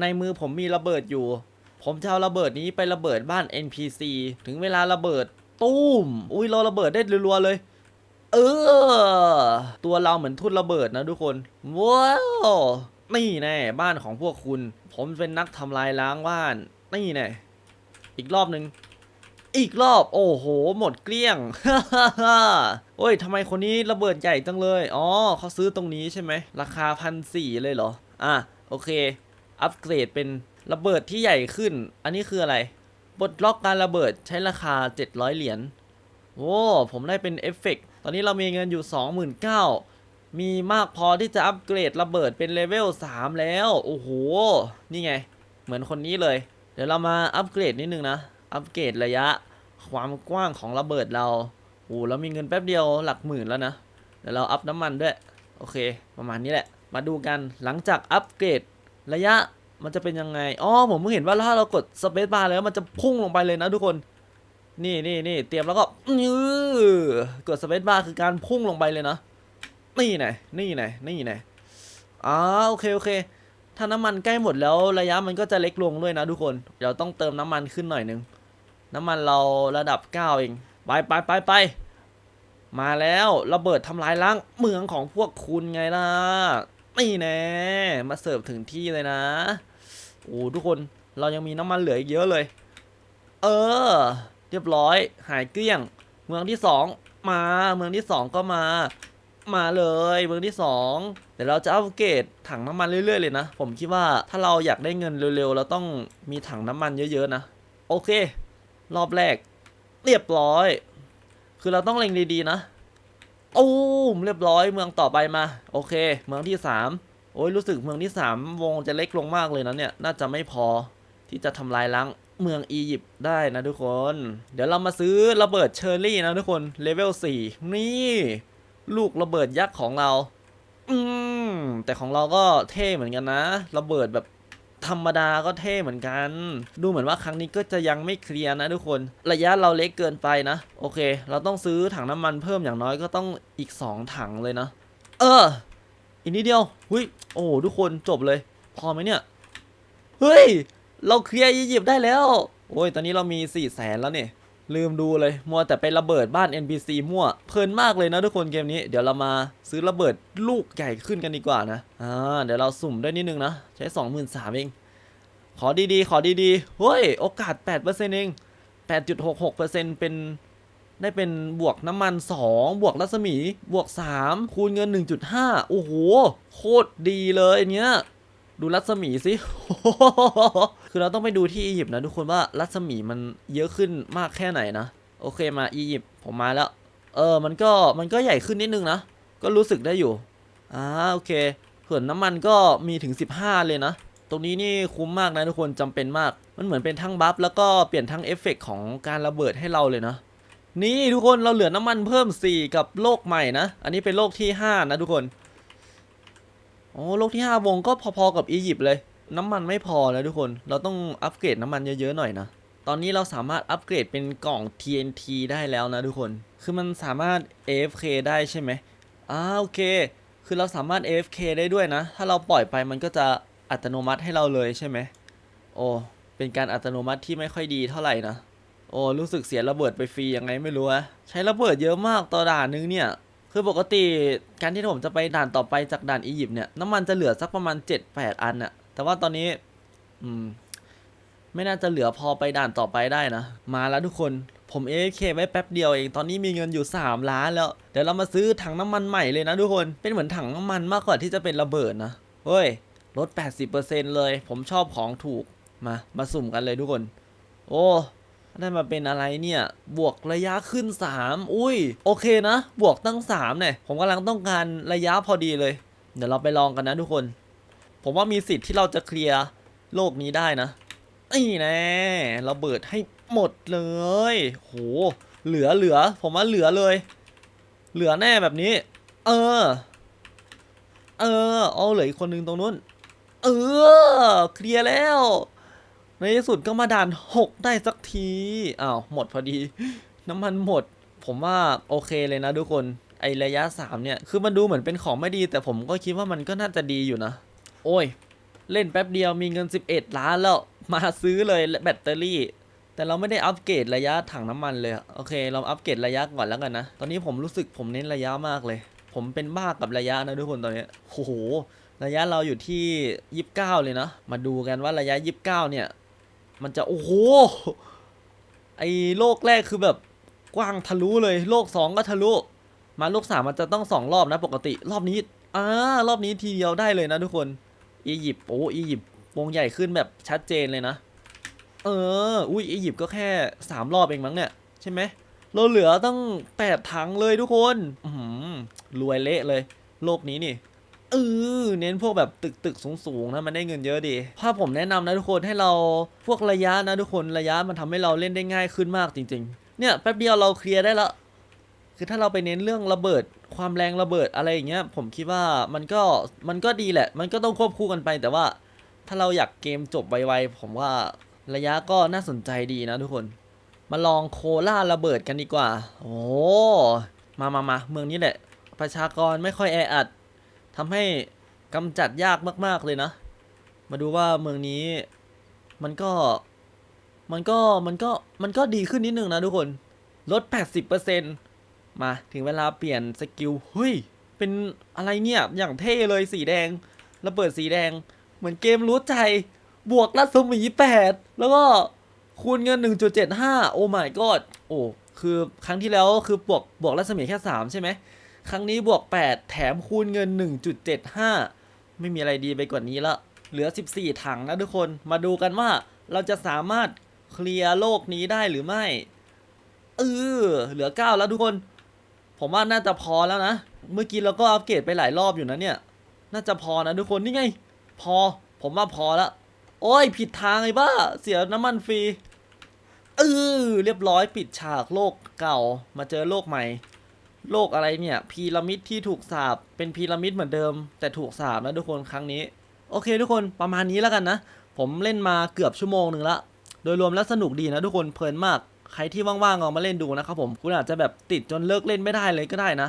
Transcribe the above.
ในมือผมมีระเบิดอยู่ ผมจะเอาระเบิดนี้ไประเบิดบ้าน NPC ถึงเวลาระเบิดตู้ม อุ้ยเราระเบิดได้รัวๆเลย เออ ตัวเราเหมือนทุ่นระเบิดนะทุกคน ว้าว นี่แน่บ้านของพวกคุณ ผมเป็นนักทำลายล้างบ้าน นี่แน่อีกรอบหนึ่งอีกรอบ โอ้โห หมดเกลี้ยงโอ้ยทำไมคนนี้ระเบิดใหญ่จังเลย อ๋อเขาซื้อตรงนี้ใช่ไหม ราคาพันสี่เลยเหรอ อะ โอเค อัปเกรดเป็นระเบิดที่ใหญ่ขึ้น อันนี้คืออะไรปลดล็อกการระเบิดใช้ราคา 700 เหรียญโอ้ผมได้เป็นเอฟเฟกต์ตอนนี้เรามีเงินอยู่ 29,000มีมากพอที่จะอัปเกรดระเบิดเป็นเลเวล 3 แล้ว โอ้โห นี่ไง เหมือนคนนี้เลย เดี๋ยวเรามาอัปเกรดนิดนึงนะ อัปเกรดระยะ ความกว้างของระเบิดเรา โอ้เรามีเงินแป๊บเดียวหลักหมื่นแล้วนะ เดี๋ยวเราอัพน้ำมันด้วย โอเค ประมาณนี้แหละ มาดูกัน หลังจากอัปเกรด ระยะมันจะเป็นยังไง อ๋อ ผมเพิ่งเห็นว่าถ้าเรากดสเปซบาร์แล้วมันจะพุ่งลงไปเลยนะทุกคน นี่นี่นี่เตรียมแล้วก็ยือกดสเปซบาร์คือการพุ่งลงไปเลยนะ นี่ไงนี่ไงนี่ไงอ่าโอเคโอเค ถ้าน้ำมันใกล้หมดแล้วระยะมันก็จะเล็กลงด้วยนะทุกคน เดี๋ยวต้องเติมน้ำมันขึ้นหน่อยนึง น้ำมันเราระดับ 9 เอง ไปไปไปไป มาแล้วระเบิดทำลายล้างเมืองของพวกคุณไงล่ะ นี่แน่มาเสิร์ฟถึงที่เลยนะโอ้ทุกคนเรายังมีน้ำมันเหลืออีกเยอะเลย เออ เรียบร้อย หายเกลี้ยง เมืองที่สองมาเมืองที่สองก็มา มาเลยเมืองที่สองเดี๋ยวเราจะอัปเกรดถังน้ำมันเรื่อยๆเลยนะ ผมคิดว่าถ้าเราอยากได้เงินเร็วๆเราต้องมีถังน้ำมันเยอะๆนะ โอเค รอบแรก เรียบร้อย คือเราต้องเล็งดีๆนะ โอ้มเรียบร้อยเมืองต่อไปมา โอเค เมืองที่สามโอ้ยรู้สึกเมืองที่สามวงจะเล็กลงมากเลยนะเนี่ย น่าจะไม่พอที่จะทำลายล้างเมืองอียิปต์ได้นะทุกคน เดี๋ยวเรามาซื้อระเบิดเชอร์รี่นะทุกคนเลเวล4 นี่ ลูกระเบิดยักษ์ของเรา อืมแต่ของเราก็เท่เหมือนกันนะ ระเบิดแบบ ธรรมดาก็เท่เหมือนกัน ดูเหมือนว่าครั้งนี้ก็จะยังไม่เคลียร์นะทุกคน ระยะเราเล็กเกินไปนะ โอเค เราต้องซื้อถังน้ำมันเพิ่มอย่างน้อยก็ต้องอีก 2 ถังเลยนะ เออ อีกนิดเดียวหุยโอ้ทุกคนจบเลย พอไหมเนี่ย เฮ้ย เราเคลียร์อียิปต์ได้แล้ว โอ้ย ตอนนี้เรามี4ี่แสนแล้วเนี่ย ลืมดูเลย มัวแต่ไประเบิดบ้าน NPC มั่ว เพลินมากเลยนะทุกคนเกมนี้ เดี๋ยวเรามาซื้อระเบิดลูกใหญ่ขึ้นกันดีกว่านะ อ่า เดี๋ยวเราสุ่มได้นิดนึงนะ ใช้ 23,000เอง ขอดีๆ ขอดีๆ เฮ้ย โอกาส 8%เอง8.66%เป็นได้เป็นบวกน้ำมัน 2 บวกรัศมี บวก 3 คูณเงิน 1.5 โอ้โห โคตรดีเลยเนี้ย ดูรัศมีสิ คือเราต้องไปดูที่อียิปต์นะทุกคนว่ารัศมีมันเยอะขึ้นมากแค่ไหนนะ โอเคมาอียิปต์ผมมาแล้ว เออมันก็มันก็ใหญ่ขึ้นนิดนึงนะ ก็รู้สึกได้อยู่อ่าโอเคส่วนน้ำมันก็มีถึง 15 เลยนะ ตรงนี้นี่คุ้มมากนะทุกคนจำเป็นมาก มันเหมือนเป็นทั้งบัฟแล้วก็เปลี่ยนทั้งเอฟเฟกต์ของการระเบิดให้เราเลยนะ นี่ทุกคนเราเหลือน้ำมันเพิ่ม 4 กับโลกใหม่นะ อันนี้เป็นโลกที่ 5 นะทุกคน โอ้โลกที่ 5 วงก็พอๆกับอียิปต์เลย น้ำมันไม่พอนะทุกคน เราต้องอัปเกรดน้ำมันเยอะๆหน่อยนะ ตอนนี้เราสามารถอัปเกรดเป็นกล่อง TNT ได้แล้วนะทุกคน คือมันสามารถ AFK ได้ใช่ไหมอ่าโอเค คือเราสามารถ AFK ได้ด้วยนะ ถ้าเราปล่อยไปมันก็จะอัตโนมัติให้เราเลยใช่ไหม โอ้ เป็นการอัตโนมัติที่ไม่ค่อยดีเท่าไหร่นะ โอ้ รู้สึกเสียระเบิดไปฟรียังไงไม่รู้อะใช้ระเบิดเยอะมากต่อด่านนึงเนี่ย คือปกติการที่ผมจะไปด่านต่อไปจากด่านอียิปต์เนี่ย น้ำมันจะเหลือสักประมาณ 7-8 อันน่ะ แต่ว่าตอนนี้ อืม ไม่น่าจะเหลือพอไปด่านต่อไปได้นะ มาแล้วทุกคนผม AFK ไว้แป๊บเดียวเองตอนนี้มีเงินอยู่ 3 ล้านแล้ว เดี๋ยวเรามาซื้อถังน้ำมันใหม่เลยนะทุกคนเป็นเหมือนถังน้ำมันมากกว่าที่จะเป็นระเบิดนะเฮ้ยลด 80%เลย ผมชอบของถูกมา มาสุ่มกันเลยทุกคน โอ้ได้มาเป็นอะไรเนี่ย บวกระยะขึ้น 3 อุ้ย โอเคนะ บวกตั้ง3เนี่ยผมกำลังต้องการระยะพอดีเลย เดี๋ยวเราไปลองกันนะทุกคน ผมว่ามีสิทธิ์ที่เราจะเคลียร์โลกนี้ได้นะนี่แน่ระเบิดให้หมดเลย โห เหลือเหลือ ผมว่าเหลือเลย เหลือแน่แบบนี้ เออ เออ เอาเหลืออีกคนนึงตรงนู้น เออ เคลียร์แล้ว ในที่สุดก็มาด่านหกได้สักที อ้าว หมดพอดี น้ำมันหมด ผมว่าโอเคเลยนะทุกคน ไอระยะ3เนี่ย คือมันดูเหมือนเป็นของไม่ดี แต่ผมก็คิดว่ามันก็น่าจะดีอยู่นะ โอ้ย เล่นแป๊บเดียวมีเงิน 11 ล้านแล้ว มาซื้อเลยแบตเตอรี่ แต่เราไม่ได้อัปเกรดระยะถังน้ำมันเลย โอเค เราอัปเกรดระยะก่อนแล้วกันนะ ตอนนี้ผมรู้สึกผมเน้นระยะมากเลย ผมเป็นบ้ากับระยะนะทุกคนตอนนี้โอ้โห ระยะเราอยู่ที่ 29 เลยนะ มาดูกันว่าระยะ 29 เนี่ย มันจะโอ้โห ไอ้โลกแรกคือแบบกว้างทะลุเลย โลก 2 ก็ทะลุ มาโลก 3 มันจะต้องสองรอบนะปกติ รอบนี้อ่ารอบนี้ทีเดียวได้เลยนะทุกคน อียิปต์โอ้อียิปต์วงใหญ่ขึ้นแบบชัดเจนเลยนะ เออ อุ้ยอียิปต์ก็แค่สามรอบเองมั้งเนี่ย ใช่ไหมเราเหลือตั้งแปดถังเลยทุกคนอืรวยเละเลย โลกนี้นี่เออเน้นพวกแบบตึกตึกสูงสูงๆนะมันได้เงินเยอะดีถ้าผมแนะนำนะทุกคนให้เราพวกระยะนะทุกคนระยะมันทำให้เราเล่นได้ง่ายขึ้นมากจริง ๆ เนี่ยแป๊บเดียวเราเคลียร์ได้ละ คือถ้าเราไปเน้นเรื่องระเบิดความแรงระเบิดอะไรอย่างเงี้ยผมคิดว่ามันก็มันก็ดีแหละ มันก็ต้องควบคู่กันไป แต่ว่าถ้าเราอยากเกมจบไวๆผมว่าระยะก็น่าสนใจดีนะทุกคน มาลองโคล่าระเบิดกันดีกว่า โอ้มามามาเมืองนี้แหละ ประชากรไม่ค่อยแออัดทำให้กำจัดยากมาก ๆเลยนะ มาดูว่าเมืองนี้มันก็มันก็มันก็มันก็ดีขึ้นนิดนึงนะทุกคนลด 80% มาถึงเวลาเปลี่ยนสกิลเฮ้ย เป็นอะไรเนี่ย อย่างเท่เลยสีแดง ระเบิดสีแดง เหมือนเกมรู้ใจ บวกรัศมี8แล้วก็คูณเงิน 1.75 โอ้ my god โอ้คือครั้งที่แล้วคือบวกบวกรัศมีแค่ 3 ใช่ไหม ครั้งนี้บวก 8 แถมคูณเงิน 1.75 ไม่มีอะไรดีไปกว่านี้ละ เหลือ 14 ถังนะทุกคน มาดูกันว่าเราจะสามารถเคลียร์โลกนี้ได้หรือไม่ เออ เหลือ 9 แล้วทุกคน ผมว่าน่าจะพอแล้วนะ เมื่อกี้เราก็อัปเกรดไปหลายรอบอยู่นะเนี่ย น่าจะพอนะทุกคนนี่ไง พอ ผมว่าพอแล้วโอ้ยผิดทางไอ้บ้า เสียน้ำมันฟรีเออเรียบร้อยปิดฉากโลกเก่า มาเจอโลกใหม่ โลกอะไรเนี่ย พีระมิดที่ถูกสาบเป็นพีระมิดเหมือนเดิม แต่ถูกสาบนะทุกคนครั้งนี้ โอเคทุกคนประมาณนี้แล้วกันนะ ผมเล่นมาเกือบชั่วโมงหนึ่งละ โดยรวมแล้วสนุกดีนะทุกคนเพลินมาก ใครที่ว่างๆลองมาเล่นดูนะครับผมคุณอาจจะแบบติดจนเลิกเล่นไม่ได้เลยก็ได้นะ